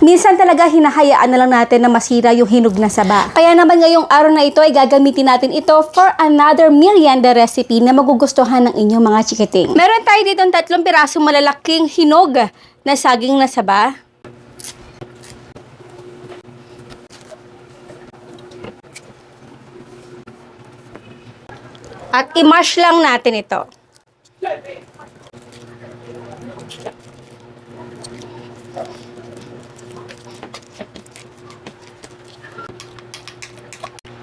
Minsan talaga hinahayaan na lang natin na masira yung hinog na saba. Kaya naman ngayong araw na ito ay gagamitin natin ito for another merienda recipe na magugustuhan ng inyong mga chikiting. Meron tayo dito ng tatlong pirasong malalaking hinog na saging na saba. At i-mash lang natin ito.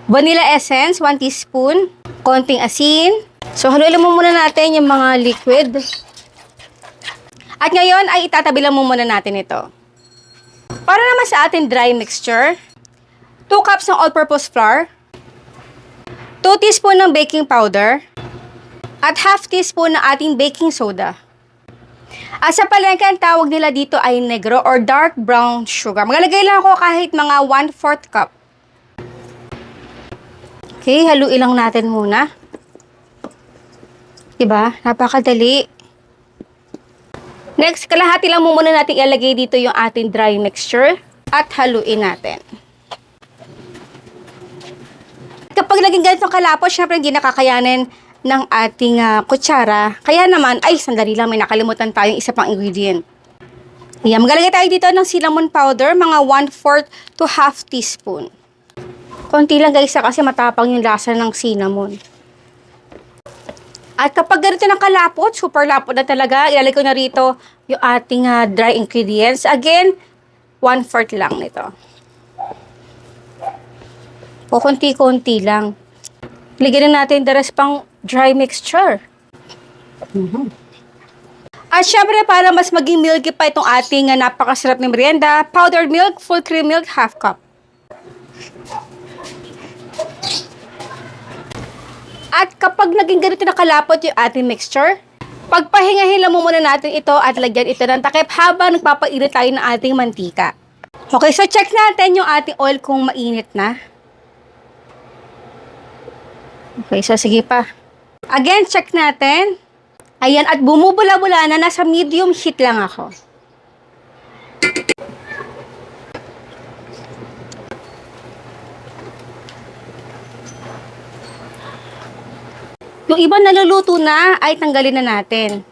Vanilla essence, 1 teaspoon. Konting asin. So, haluin mo muna natin yung mga liquid. At ngayon ay itatabi lang muna natin ito. Para naman sa ating dry mixture, 2 cups ng all-purpose flour, 2 teaspoon ng baking powder, at half teaspoon ng ating baking soda. At sa palengke, ang tawag nila dito ay negro or dark brown sugar. Magalagay lang ako kahit mga 1-4 cup. Okay, haluin lang natin muna. Diba? Napakadali. Next, kalahati lang muna natin ilagay dito yung ating dry mixture at haluin natin. Kapag naging ganito kalapot, syempre hindi nakakayanin ng ating ah, kutsara. Kaya naman, ay, sandali lang, may nakalimutan tayong isa pang ingredient. Ayan, maglalagay tayo dito ng cinnamon powder, mga 1-4 to half teaspoon. Konti lang guys, ah, kasi matapang yung lasa ng cinnamon. At kapag ganito ng kalapot, super lapot na talaga, ilalagay ko na rito yung ating ah, dry ingredients. Again, 1-4 lang nito. O konti-konti lang. Ligyan na natin the rest pang dry mixture. At syempre, para mas maging milky pa itong ating ah, napakasarap na merienda, powdered milk, full cream milk, half cup. At kapag naging ganito na kalapot yung ating mixture, pagpahingahin lang muna natin ito at lagyan ito ng takip habang nagpapainit tayo ng ating mantika. Okay, so check natin yung ating oil kung mainit na. Okay, so sige pa. Again, check natin. Ayan, at bumubula-bula na nasa medium heat lang ako. Yung iba naluluto na, ay tanggalin na natin.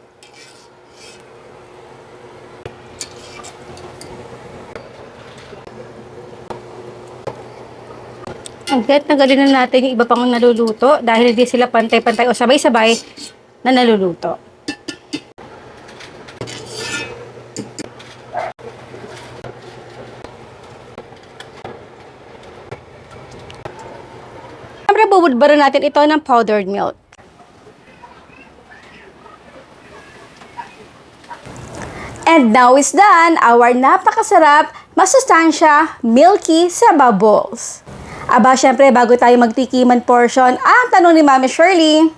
Hanggat tanggalin na natin yung iba pang naluluto dahil hindi sila pantay-pantay o sabay-sabay na naluluto. Siyempre, bubudbaran natin ito ng powdered milk. And now is done, our napakasarap, masustansya, milky saba balls. Aba, syempre, bago tayo magtikiman portion, ang tanong ni Mami Shirley,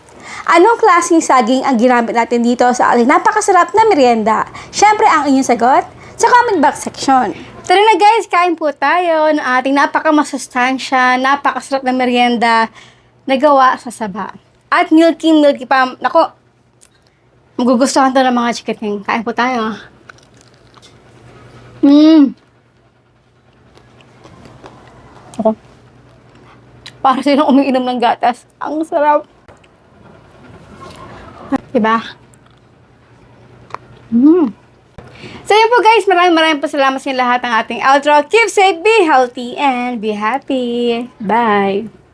anong klaseng saging ang ginamit natin dito sa ating napakasarap na merienda? Syempre, ang inyong sagot sa comment box section. Tara na guys, kain po tayo ng ating napakamasustansya, napakasarap na merienda na gawa sa saba. At milky, milky pa. Nako, magugustuhan to ng mga chikiting. Kain po tayo. Mmm. Ako. Para silang umiinom ng gatas. Ang sarap. Diba? Mmm. So yun po guys, maraming maraming po salamat sa lahat ng ating outro. Keep safe, be healthy, and be happy. Bye!